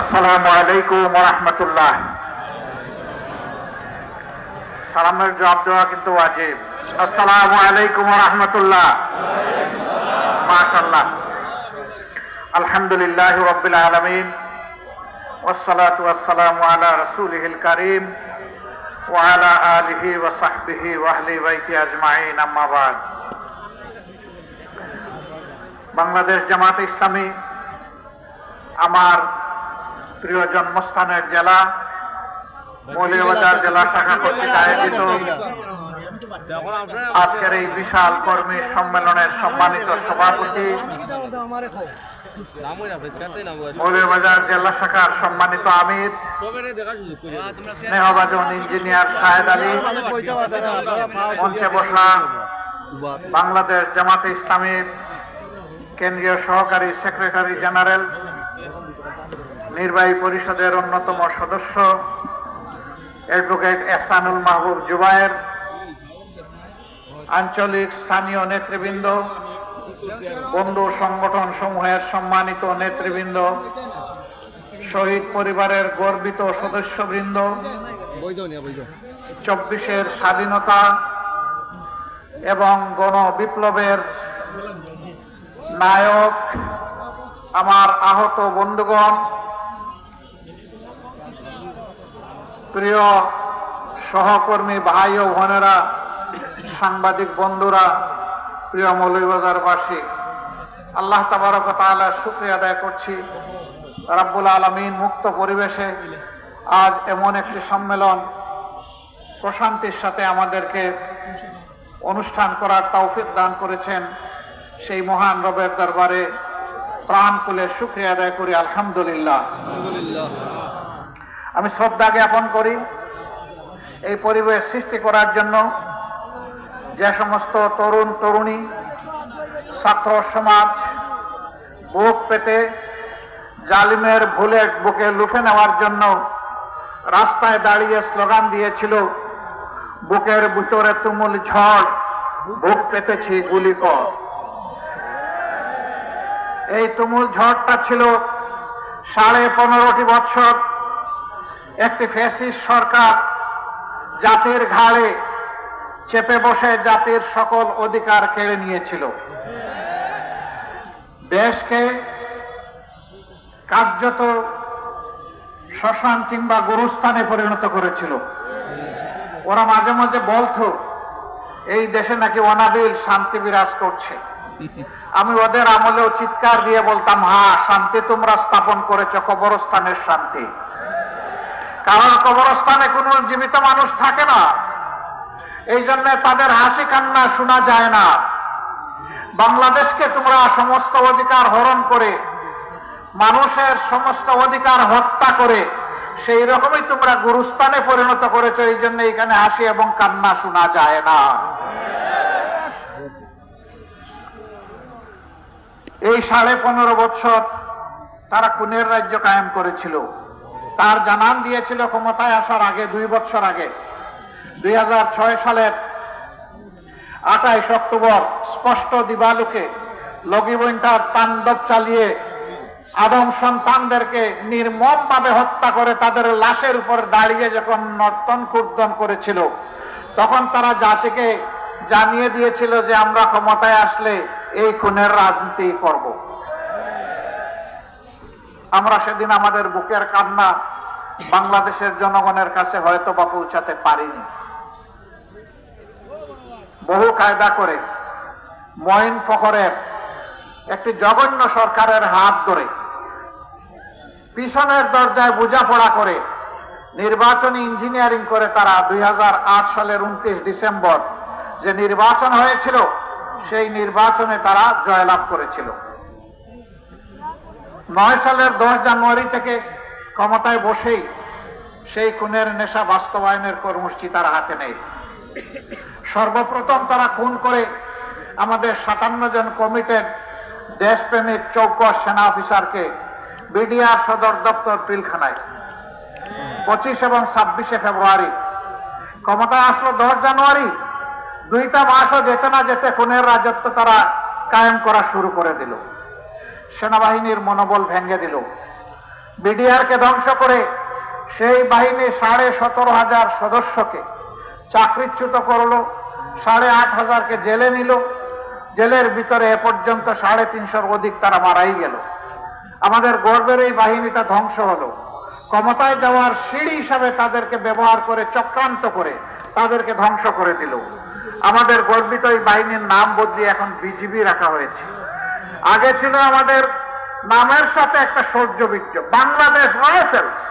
আসসালামু আলাইকুম রহমতুল্লাহ সালামের জবাব দেওয়া কিন্তু ওয়াজিব আসসালামু আলাইকুম রহমতুল্লাহ মাশাল্লাহ আলহামদুলিল্লাহ রব্বিল আলমিন والصلاة والسلام على رسوله الكريم وعلى آله وصحبه وأهل بيته أجمعين أما بعد বাংলাদেশ জামাত ইসলামী আমার প্রিয় জন্মস্থানের জেলা মৌলভীবাজার জেলা শাখা কর্তৃক আয়োজিত আজকের এই বিশাল কর্মী সম্মেলনের সম্মানিত সভাপতি মৌলভীবাজার জেলা শাখার সম্মানিত আমির, স্নেহবাজন ইঞ্জিনিয়ার শাহেদ আলী, মঞ্চে বসা বাংলাদেশ জামাতে ইসলামীর কেন্দ্রীয় সহকারী সেক্রেটারি জেনারেল নির্বাহী পরিষদের অন্যতম সদস্য অ্যাডভোকেট এহসানুল মাহবুব জুবায়ের, আঞ্চলিক স্থানীয় নেতৃবৃন্দ, বন্ধু সংগঠন সমূহের সম্মানিত নেতৃবৃন্দ, শহীদ পরিবারের গর্বিত সদস্যবৃন্দ, চব্বিশের স্বাধীনতা এবং গণ বিপ্লবের নায়ক, আমার আহত বন্ধুগণ প্রিয় সহকর্মী ভাই ও বোনেরা, সাংবাদিক বন্ধুরা, প্রিয় মৌলভীবাজারবাসী, আল্লাহ তাবারক তাআলা শুক্রিয়া আদায় করছি। রাব্বুল আলমিন মুক্ত পরিবেশে আজ এমন একটি সম্মেলন প্রশান্তির সাথে আমাদেরকে অনুষ্ঠান করার তৌফিক দান করেছেন সেই মহান রবের দরবারে প্রাণ খুলে শুক্রিয়া আদায় করি আলহামদুলিল্লাহ। আমি শ্রদ্ধা জ্ঞাপন করি এই পরিবেশ সৃষ্টি করার জন্য যে সমস্ত তরুণ, তরুণী, ছাত্র সমাজ বুক পেতে জালিমের বুলেট বুকে লুফে নেওয়ার জন্য রাস্তায় দাঁড়িয়ে স্লোগান দিয়েছিল, বুকের ভিতরে তুমুল ঝড়, বুক পেতেছি গুলি কর। এই তুমুল ঝড়টা ছিল সাড়ে পনেরোটি বছর একটি ফ্যাসিস্ট সরকার জাতির ঘাড়ে চেপে বসে জাতির সকল অধিকার কেড়ে নিয়েছিল। দেশকে কার্যত শ্মশান কিংবা গুরুস্থানে পরিণত করেছিল। ওরা মাঝে মাঝে বলতো, এই দেশে নাকি অনাবিল শান্তি বিরাজ করছে। আমি ওদের আমলেও চিৎকার দিয়ে বলতাম হা শান্তি তোমরা স্থাপন করেছ, কবরস্থানের শান্তি। কারণ কবরস্থানে কোনো জীবিত মানুষ থাকে না। এই জন্য তাদের হাসি কান্না শোনা যায় না। বাংলাদেশকে তোমরা সমস্ত অধিকার হরণ করে, মানুষের সমস্ত অধিকার হত্যা করে, সেই রকমই তোমরা গুরুস্থানে পরিণত করেছ। এই জন্য এখানে হাসি এবং কান্না শোনা যায় না। এই সাড়ে পনেরো বছর তারা কুনের রাজ্য কায়েম করেছিল। তার জানান দিয়েছিল ক্ষমতায় আসার আগে, দুই বছর আগে, দুই হাজার ছয় সালের আঠাইশ অক্টোবর, স্পষ্ট দিবালুকে লগিবইন তার তাণ্ডব চালিয়ে আদম সন্তানদেরকে নির্মম ভাবে হত্যা করে তাদের লাশের উপর দাঁড়িয়ে যখন নর্তন কুর্দন করেছিল, তখন তারা জাতিকে জানিয়ে দিয়েছিল যে আমরা ক্ষমতায় আসলে এই খুনের রাজনীতি করব। আমরা সেদিন আমাদের বুকের কান্না বাংলাদেশের জনগণের কাছে হয়তো বা পৌঁছাতে পারিনি। বহু কায়দা করে মঈন ফখরের একটি জঘন্য সরকারের হাত ধরে পিছনের দরজায় বোঝাপড়া করে নির্বাচনী ইঞ্জিনিয়ারিং করে তারা দুই হাজার আট সালের উনত্রিশ ডিসেম্বর যে নির্বাচন হয়েছিল, সেই নির্বাচনে তারা জয়লাভ করেছিল। নয় সালের দশ জানুয়ারি থেকে ক্ষমতায় বসেই সেই খুনের নেশা বাস্তবায়নের কর্মসূচি তার হাতে নেই। সর্বপ্রথম তারা খুন করে আমাদের সাতান্ন জন কমিটেড দেশপ্রেমিক চৌকস সেনা অফিসারকে বিডিআর সদর দপ্তর পিলখানায়। পঁচিশ এবং ছাব্বিশে ফেব্রুয়ারি। ক্ষমতায় আসলো দশ জানুয়ারি। দুইটা মাসও যেতে না যেতে খুনের রাজত্ব তারা কায়েম করা শুরু করে দিল। সেনাবাহিনীর মনোবল ভেঙে দিল। বিডিআর কে ধ্বংস করে সেই বাহিনী সাড়ে সতেরো হাজার সদস্যকে চাকরিচ্যুত করল, সাড়ে আট হাজারকে জেলে নিল। জেলের ভিতরে এ পর্যন্ত সাড়ে তিনশোর অধিক তারা মারাই গেল। আমাদের গর্বের এই বাহিনীটা ধ্বংস হলো। ক্ষমতায় যাওয়ার সিঁড়ি হিসাবে তাদেরকে ব্যবহার করে, চক্রান্ত করে তাদেরকে ধ্বংস করে দিল। আমাদের গর্বিত এই বাহিনীর নাম বদলিয়ে এখন বিজিবি রাখা হয়েছে। আগে ছিল আমাদের নামের সাথে একটা সৌর্য বীর্য বাংলাদেশ রাইফেলস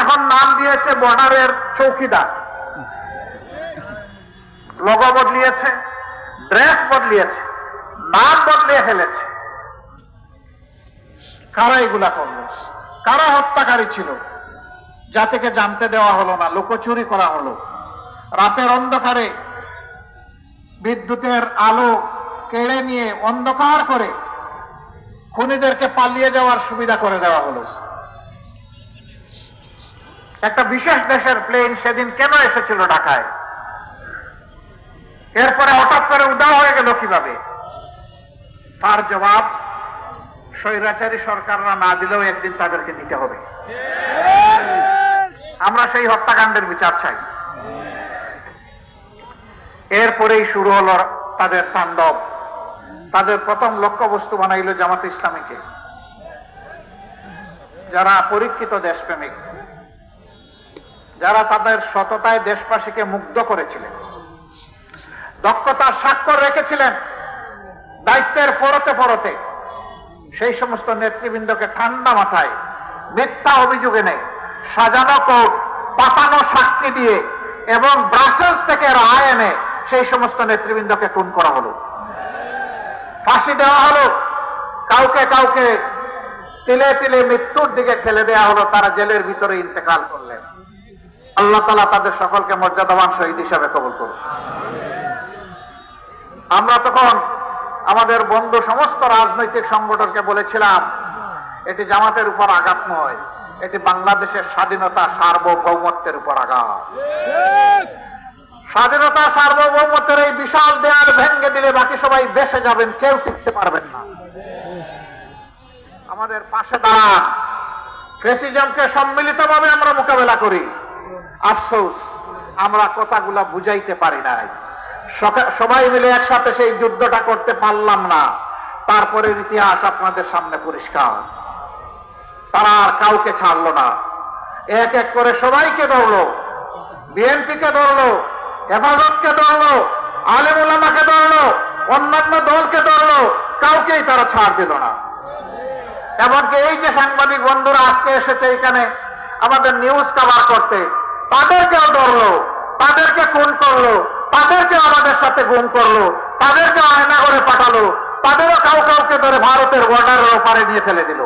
এখন নাম দিয়েছে বর্ডারের চৌকিদার। লোগো বদলিয়েছে ড্রেস বদলিয়েছে, নাম বদলিয়ে ফেলেছে। কারা এগুলা করল? কারা হত্যাকারী ছিল? জাতিকে জানতে দেওয়া হলো না, লোকচুরি করা হলো। রাতের অন্ধকারে বিদ্যুতের আলো কেড়ে নিয়ে অন্ধকার করে খুনিদেরকে পালিয়ে যাওয়ার সুবিধা করে দেওয়া হলো। একটা বিশেষ দেশের প্লেন সেদিন কেন এসেছিল ঢাকায়? এরপরে হঠাৎ করে উদাও হয়ে গেল কীভাবে? তার জবাব, স্বৈরাচারী সরকাররা না দিলেও একদিন তাদেরকে দিতে হবে। আমরা সেই হত্যাকাণ্ডের বিচার চাই। এরপরেই শুরু হলো তাদের তাণ্ডব। তাদের প্রথম লক্ষ্যবস্তু বানাইল জামাত ইসলামীকে। যারা পরীক্ষিত দেশপ্রেমিক, যারা তাদের সততায় দেশবাসীকে মুগ্ধ করেছিলেন দক্ষতার স্বাক্ষর রেখেছিলেন, দায়িত্বের পরতে পরতে, সেই সমস্ত নেতৃবৃন্দকে ঠান্ডা মাথায় মিথ্যা অভিযোগে নেই, সাজানো কোর্ট পাতানো সাক্ষী দিয়ে এবং ব্রাসেলস থেকে রায় এনে সেই সমস্ত নেতৃবৃন্দকে খুন করা হলো। ফাঁসি দেওয়া হলো। কাউকে কাউকে তিলে তিলে মৃত্যুর দিকে ঠেলে দেওয়া হলো, তারা জেলের ভিতরে ইন্তেকাল করলেন। আল্লাহ তালা তাদের সকলকে মর্যাদাবান শহীদ হিসাবে কবল করুন। আমরা তখন আমাদের বন্ধু সমস্ত রাজনৈতিক সংগঠনকে বলেছিলাম, এটি জামাতের উপর আঘাত নয়, এটি বাংলাদেশের স্বাধীনতা সার্বভৌমত্বের উপর আঘাত। স্বাধীনতা সার্বভৌমত্বের এই বিশাল দেয়াল ভেঙে দিলে বাকি সবাই বেসে যাবেন, কেউ টিকতে পারবেন না। আমাদের পাশে দাঁড়ান। ফেসিজমকে সম্মিলিতভাবে আমরা মোকাবেলা করি। আফসোস, আমরা কথাগুলা বুঝাইতে পারি নাই। সবাই মিলে একসাথে সেই যুদ্ধটা করতে পারলাম না। তারপরের ইতিহাস আপনাদের সামনে পরিষ্কার। তারা আর কাউকে ছাড়লো না। এক এক করে সবাইকে ধরলো। বিএনপিকে ধরলো। হেফাজতকে ধরলো আলেম ওলামাকে ধরলো, অন্যান্য দলকে ধরলো, কাউকেই তারা ছাড় দিল না। এমনকি এই যে সাংবাদিক বন্ধুরা আজকে এসেছে এখানে, আমাদের নিউজ কভার করতে, তাদেরকেও ধরলো, তাদেরকে খুন করল, তাদেরকে আমাদের সাথে গুম করল, তাদেরকে আয়না করে পাঠালো, তাদেরও কাউ কাউকে ধরে ভারতের বর্ডারের ওপারে নিয়ে ফেলে দিল।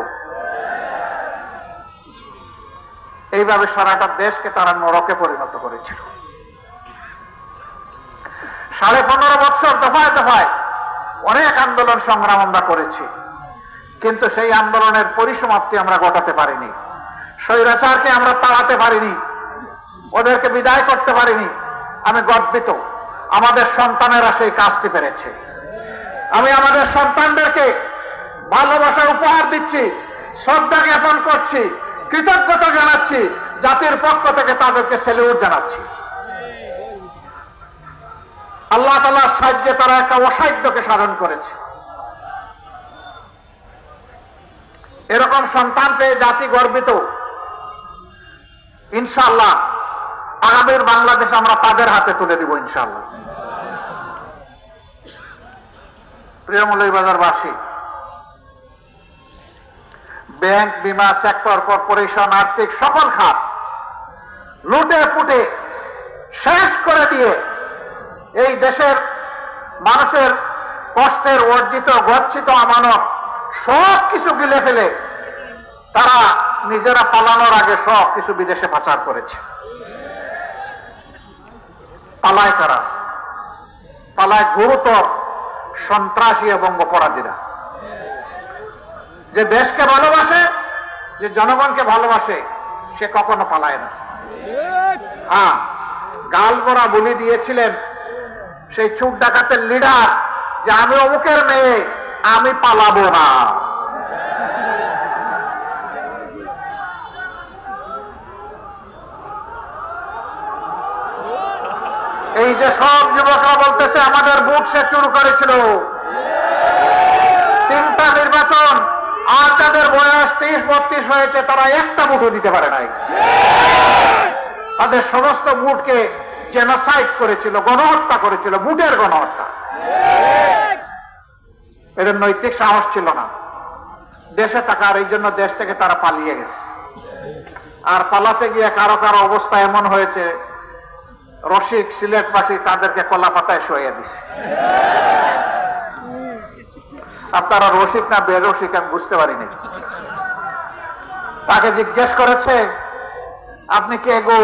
এইভাবে সারাটা দেশকে তারা নরকে পরিণত করেছিল। সাড়ে পনেরো বছর দফায় দফায় অনেক আন্দোলন সংগ্রাম আমরা করেছি। কিন্তু সেই আন্দোলনের পরিসমাপ্তি আমরা ঘটাতে পারিনি। স্বৈরাচারকে আমরা তাড়াতে পারিনি। ওদেরকে বিদায় করতে পারিনি। আমি গর্বিত। আমাদের সন্তানেরা সেই কাজটি পেরেছে। আমি আমাদের সন্তানদেরকে ভালোবাসা উপহার দিচ্ছি, শ্রদ্ধা জ্ঞাপন করছি, কৃতজ্ঞতা জানাচ্ছি, জাতির পক্ষ থেকে তাদেরকে সেলিউট জানাচ্ছি। আল্লাহ তালার সাহায্যে তারা একটা অসাধ্যকে সাধন করেছে। এরকম সন্তান পেয়ে জাতি গর্বিত। ইনশাল্লাহ আগামীর বাংলাদেশ আমরা তাদের হাতে তুলে দিব ইনশাল্লাহ প্রিয় মৌলবাজারবাসী ব্যাংক, বিমা, সেক্টর, কর্পোরেশন, আর্থিক, সকল খাত লুটে পুটে শেষ করে দিয়ে এই দেশের মানুষের কষ্টের অর্জিত গচ্ছিত আমানত সব কিছু গিলে ফেলে তারা নিজেরা পালানোর আগে সব কিছু বিদেশে পাচার করেছে। পালায় তারা পালায় গুরুতর সন্ত্রাসী এবং অপরাধীরা। যে দেশকে ভালোবাসে, যে জনগণকে ভালোবাসে, সে কখনো পালায় না। হ্যাঁ গালবরা বলি দিয়েছিলেন সেই চুর ডাকাতের লিডার যে আমি অমুকের মেয়ে, আমি পালাবো না। এই যে সব যুবকরা বলতেছে, আমাদের বুট সে চুরু করেছিল। তিনটা নির্বাচন, আর যাদের বয়স তেইশ বত্রিশ হয়েছে, তারা একটা বুটও দিতে পারে নাই। তাদের সমস্ত বুটকে জেনোসাইড করেছিল, গণহত্যা করেছিল বুটের গণহত্যা। এদের নৈতিক সাহস ছিল না। দেশে থাকার এই জন্য দেশ থেকে তারা পালিয়ে গেছে। আর পালাতে গিয়ে কারও কারও অবস্থা এমন হয়েছে, রসিক সিলেটবাসী তাদেরকে কলা পাতায় শোয়া দিছে। আপনারা রসিক না বেরসিক আমি বুঝতে পারিনি। তাকে জিজ্ঞেস করেছে, আপনি কে গো?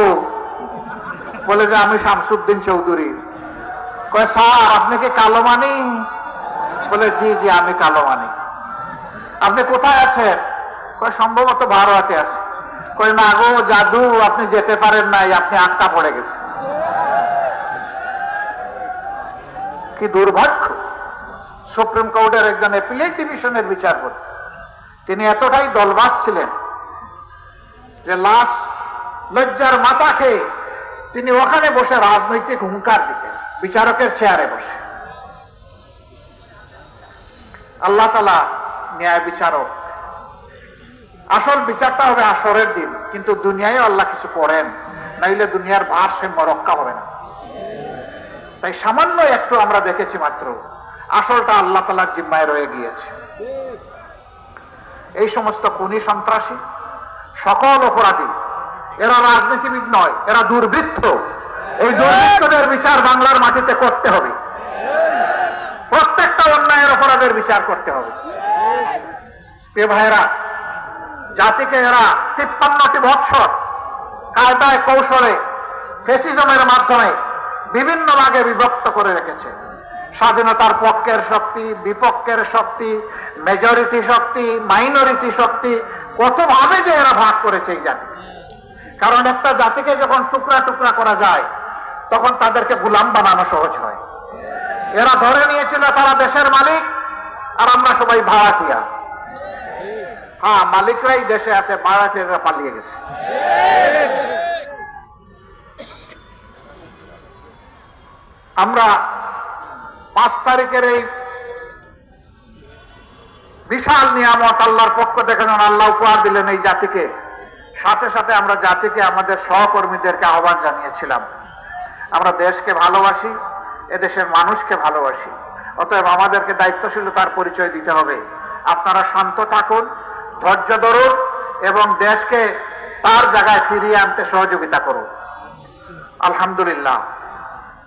বলে যে আমি শামসুদ্দিন চৌধুরী। কয়, স্যার, আপনি কি কালো মানি বলে, জি জি, আমি কালো মানি আপনি কোথায় আছেন? কয়, সম্ভবত ভারতে আছে। কয়, না গো, জাদু, আপনি যেতে পারেন নাই, আপনি আটকা পড়ে গেছে কি দুর্ভাগ্য। সুপ্রিম কোর্টের একজন এপিলেট ডিভিশনের বিচারপতি, তিনি এতটাই দলবাস ছিলেন যে লাশ লজ্জার মাথাকে তিনি ওখানে বসে রাজনৈতিক হুঙ্কার দিতেন, বিচারকের চেয়ারে বসে। আল্লাহ তালা ন্যায় বিচারক। আসল বিচারটা হবে আসরের দিন, কিন্তু দুনিয়ায় আল্লাহ কিছু করেন, নাইলে দুনিয়ার ভারসাম্য রক্ষা হবে না। তাই সামান্য একটু আমরা দেখেছি মাত্র, আসলটা আল্লাহ তালার জিম্মায় রয়ে গিয়েছে। এই সমস্ত খুনি সন্ত্রাসী, সকল অপরাধী এরা রাজনীতিবিদ নয়, এরা দুর্বৃত্ত। এই দুর্বৃত্তদের বিচার বাংলার মাটিতে করতে হবে। প্রত্যেকটা অন্যায়ের অপরাধের বিচার করতে হবে। ভাইয়েরা, জাতিকে এরা তিপ্পান্নটি বৎসর কায়দায়, কৌশলে, ফেসিজমের মাধ্যমে বিভিন্ন ভাগে বিভক্ত করে রেখেছে। স্বাধীনতার পক্ষের শক্তি, বিপক্ষের শক্তি মেজরিটি শক্তি মাইনরিটি শক্তি, কতভাবে যে এরা ভাগ করেছে এই জাতি। কারণ একটা জাতিকে যখন টুকরা টুকরা করা যায়, তখন তাদেরকে গুলাম বানানো সহজ হয়। এরা ধরে নিয়েছিল, তারা দেশের মালিক, আর আমরা সবাই ভাড়াটিয়া। হ্যাঁ মালিকরাই দেশে আছে, ভাড়াটিয়ারা পালিয়ে গেছে। আমরা পাঁচ তারিখের এই বিশাল নিয়ামত আল্লাহর পক্ষ থেকে আল্লাহ উপহার দিলেন এই জাতিকে। সাথে সাথে আমরা জাতিকে, আমাদের সহকর্মীদেরকে আহ্বান জানিয়েছিলাম। আমরা দেশকে ভালোবাসি, এদেশের মানুষকে ভালোবাসি। অতএব আমাদেরকে দায়িত্বশীলতার পরিচয় দিতে হবে। আপনারা শান্ত থাকুন, ধৈর্য ধরুন এবং দেশকে তার জায়গায় ফিরিয়ে আনতে সহযোগিতা করুন। আলহামদুলিল্লাহ।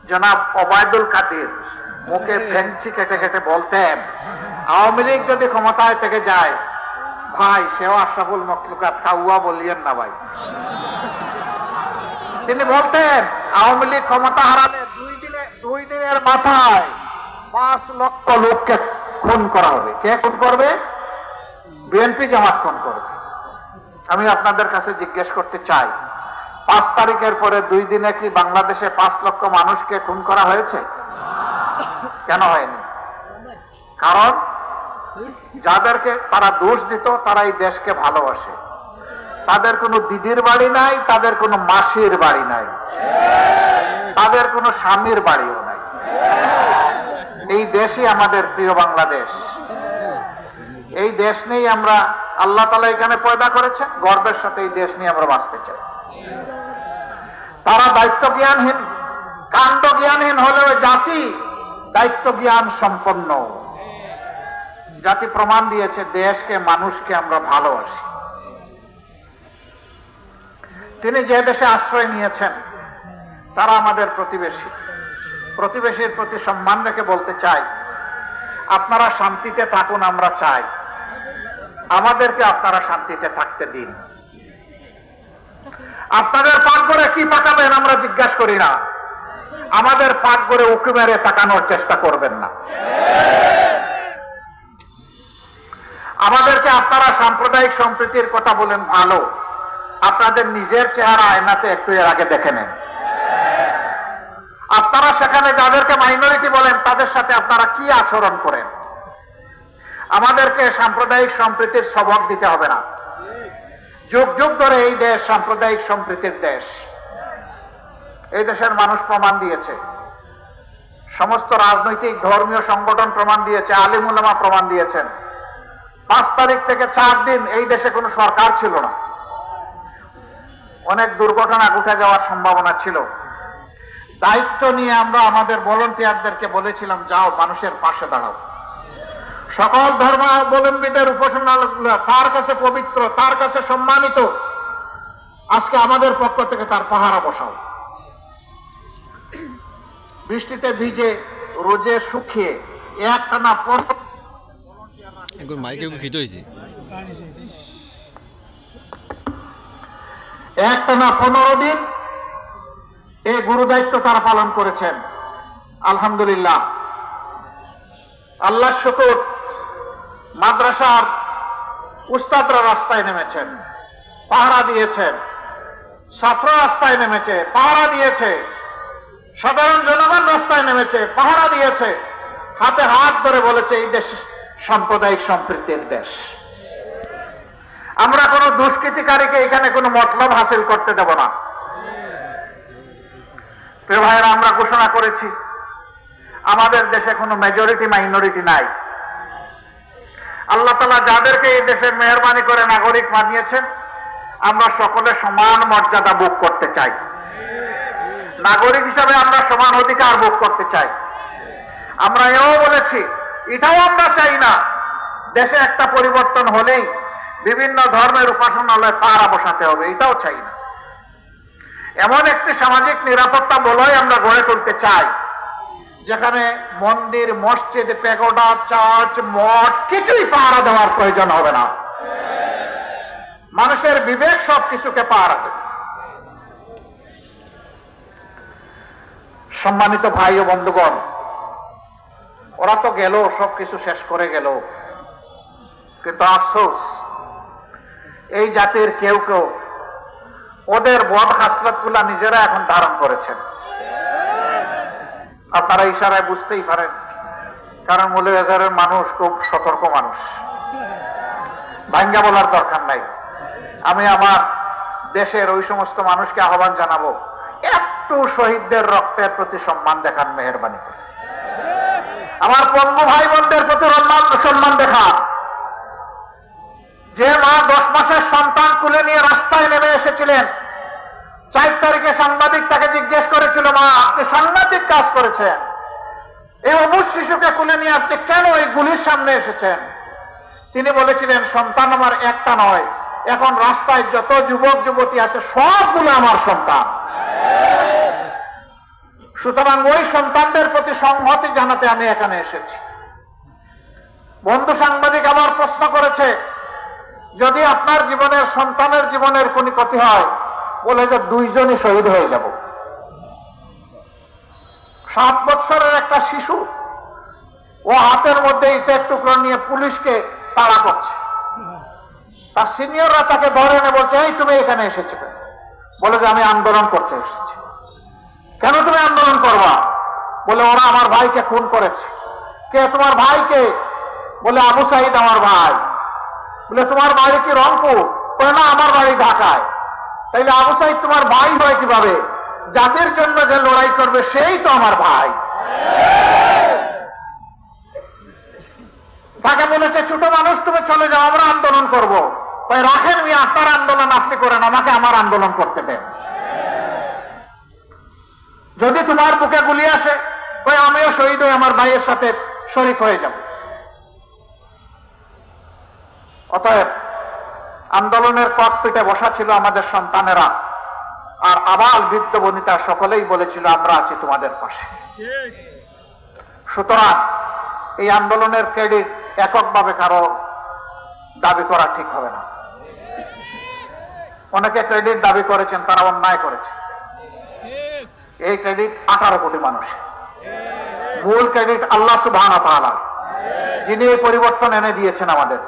জনাব ওবায়দুল কাদির, মুখে ফেঞ্চি কেটে কেটে বলতেন, আওয়ামী লীগ যদি ক্ষমতায় থেকে যায় ভাই, সেও আশরাফুল মকলুকাত কাউয়া বলিয়েন না ভাই। তিনি বলতেন, আওয়ামী লীগ ক্ষমতা হারালে দুই দিনে, দুই দিনের মাথায় পাঁচ লক্ষ লোককে খুন করা হবে। কে খুন করবে? বিএনপি জামাত খুন করবে। আমি আপনাদের কাছে জিজ্ঞেস করতে চাই, পাঁচ তারিখের পরে দুই দিনে কি বাংলাদেশে পাঁচ লক্ষ মানুষকে খুন করা হয়েছে? কেন হয়নি? কারণ যাদেরকে তারা দোষ দিত তারা এই দেশকে ভালোবাসে। তাদের কোনো দিদির বাড়ি নাই, তাদের কোনো মাসির বাড়ি নাই। তাদের কোনো স্বামীর বাড়িও নাই। এই দেশই আমাদের প্রিয় বাংলাদেশ। এই দেশ নিয়েই আমরা আল্লাহ তালা এখানে পয়দা করেছেন, গর্বের সাথে এই দেশ নিয়ে আমরা বাঁচতে চাই। তারা দায়িত্ব জ্ঞানহীন কাণ্ড জ্ঞানহীন হলেও জাতি দায়িত্ব জ্ঞান সম্পন্ন। জাতি প্রমাণ দিয়েছে, দেশকে, মানুষকে আমরা ভালোবাসি। তিনি যে দেশে আশ্রয় নিয়েছেন, তারা আমাদের প্রতিবেশী। প্রতিবেশীর প্রতি সম্মান রেখে বলতে চাই, আপনারা শান্তিতে থাকুন, আমরা চাই। আমাদেরকে আপনারা শান্তিতে থাকতে দিন। আপনাদের পাক করে কি পাকাবেন আমরা জিজ্ঞাসা করি না। আমাদের পাক করে উকি মেরে তাকানোর চেষ্টা করবেন না। আমাদেরকে আপনারা সাম্প্রদায়িক সম্প্রীতির কথা বলেন ভালো। আপনাদের নিজের চেহারা আয়নাতে একটু এর আগে দেখে নেন। আপনারা সেখানে যাদেরকে মাইনরিটি বলেন, তাদের সাথে আপনারা কি আচরণ করেন? আমাদেরকে সাম্প্রদায়িক সম্প্রীতির সবক দিতে হবে না। যুগ যুগ ধরে এই দেশ সাম্প্রদায়িক সম্প্রীতির দেশ। এই দেশের মানুষ প্রমাণ দিয়েছে। সমস্ত রাজনৈতিক ধর্মীয় সংগঠন প্রমাণ দিয়েছে আলিমুলামা প্রমাণ দিয়েছেন। পাঁচ তারিখ থেকে চার দিন এই দেশে কোনো সরকার ছিল না। অনেক দুর্ঘটনা ঘটে যাওয়ার সম্ভাবনা ছিল। দায়িত্ব নিয়ে আমরা আমাদের ভলেন্টিয়ারদেরকে বলেছিলাম, যাও, মানুষের পাশে দাঁড়াও। সকল ধর্মাবলম্বীদের উপাসনালয়গুলো তার কাছে পবিত্র, তার কাছে সম্মানিত। আজকে আমাদের পক্ষ থেকে তার পাহারা বসাও। বৃষ্টিতে ভিজে, রোজে শুকিয়ে, একটানা পনেরো একবার মাইকে খিতে হয়েছে একটানা পনেরো দিন গুরু দায়িত্ব তারা পালন করেছেন। আলহামদুলিল্লাহ। আল্লাহ শুকুর, মাদ্রাসার উস্তাদরা রাস্তায় নেমেছেন, পাহারা দিয়েছেন ছাত্র রাস্তায় নেমেছে, পাহারা দিয়েছে, সাধারণ জনগণ রাস্তায় নেমেছে, পাহারা দিয়েছে, হাতে হাত ধরে বলেছে, এই দেশ সাম্প্রদায়িক সম্প্রীতির দেশ। আমরা কোনো দুষ্কৃতিকারীকে এখানে কোনো মতলব হাসিল করতে দেব না। ভাইয়েরা, আমরা ঘোষণা করেছি, আমাদের দেশে কোনো মেজরিটি মাইনরিটি নাই। আল্লাহ তালা যাদেরকে এই দেশের মেহরবানি করে নাগরিক বানিয়েছেন, আমরা সকলে সমান মর্যাদা ভোগ করতে চাই। নাগরিক হিসাবে আমরা সমান অধিকার ভোগ করতে চাই। আমরা এও বলেছি এটাও আমরা চাই না। দেশে একটা পরিবর্তন হলেই বিভিন্ন ধর্মের উপাসনালয় পাড়া বসাতে হবে, এটাও চাই না। এমন একটি সামাজিক নিরাপত্তা বলয় আমরা গড়ে তুলতে চাই, যেখানে মন্দির, মসজিদ পেগোডা চার্চ, মঠ কিছুই পাহারা দেওয়ার প্রয়োজন হবে না। মানুষের বিবেক সব কিছুকে পাহারা দেবে। সম্মানিত ভাই ও বন্ধুগণ ওরা তো গেল, সবকিছু শেষ করে গেল। কিন্তু আফসোস, এই জাতির কেউ কেউ ওদের বদ হাসলতগুলা নিজেরা এখন ধারণ করেছেন। আপনারা ইশারায় বুঝতেই পারেন, কারণ মৌলবাজারের মানুষ খুব সতর্ক মানুষ। ভাঙ্গা বলার দরকার নাই। আমি আমার দেশের ওই সমস্ত মানুষকে আহ্বান জানাব, একটু শহীদদের রক্তের প্রতি সম্মান দেখান মেহরবানি করে আমার পঙ্গু ভাই বোনদের প্রতি সম্মান- দেখা। যে মা দশ মাসের সন্তান তুলে নিয়ে রাস্তায় নেমে এসেছিলেন, চার তারিখে সাংবাদিক তাকে জিজ্ঞেস করেছিল, মা, আপনি সাংবাদিক কাজ করেছেন? এই অবুজ শিশুকে কুলে নিয়ে আপনি কেন এই গুলির সামনে এসেছেন? তিনি বলেছিলেন, সন্তান আমার একটা নয়, এখন রাস্তায় যত যুবক যুবতী আছে, সবগুলো আমার সন্তান। সুতরাং ওই সন্তানদের প্রতি সংহতি জানাতে আমি এখানে এসেছি। বন্ধু সাংবাদিক আমার প্রশ্ন করেছে, যদি আপনার জীবনের সন্তানের জীবনের কোনো ক্ষতি হয়, বলে যে দুইজনই শহীদ হয়ে যাব। সাত বছরের একটা শিশু, ও হাতের মধ্যে ইটের টুকরো নিয়ে পুলিশকে তাড়া করছে। তার সিনিয়ররা তাকে ধরে এনে বলছে, এই তুমি এখানে এসেছ বলে যে, আমি আন্দোলন করতে এসেছি। কেন তুমি আন্দোলন করবা? বলে, ওরা আমার ভাইকে খুন করেছে। কে? তোমার ভাইকে? বলে, আবু সাহিদ আমার ভাই। বলে, তোমার বাড়ি কি রংপুর? বলে, না, আমার বাড়ি ঢাকায়। তাইলে আবু সাহিদ তোমার ভাই হয় কীভাবে? জাতির জন্য যে লড়াই করবে, সেই তো আমার ভাই। তাকে বলেছে, ছোট মানুষ, তুমি চলে যাও, আমরা আন্দোলন করব। তাই রাখেন আপনার আন্দোলন আপনি করেন, আমাকে আমার আন্দোলন করতে দেন। যদি তোমার বুকে গুলি আসে, ওই আমিও শহীদ হয়ে আমার ভাইয়ের সাথে শরিক হয়ে যাব। অতএব আন্দোলনের ককপিটে বসা ছিল আমাদের সন্তানেরা, আর আবাল বৃদ্ধ বনিতা সকলেই বলেছিল, আমরা আছি তোমাদের পাশে। সুতরাং এই আন্দোলনের ক্রেডিট এককভাবে কারও দাবি করা ঠিক হবে না। অনেকে ক্রেডিট দাবি করেছেন, তারা অন্যায় করেছে। এই ক্রেডিট আঠারো কোটি মানুষ। মূল ক্রেডিট আল্লাহ সুবাহ যিনি এই পরিবর্তন এনে দিয়েছেন আমাদের।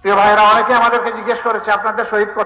প্রিয় ভাইয়েরা অনেকে আমাদেরকে জিজ্ঞেস করেছে, আপনাদের শহীদ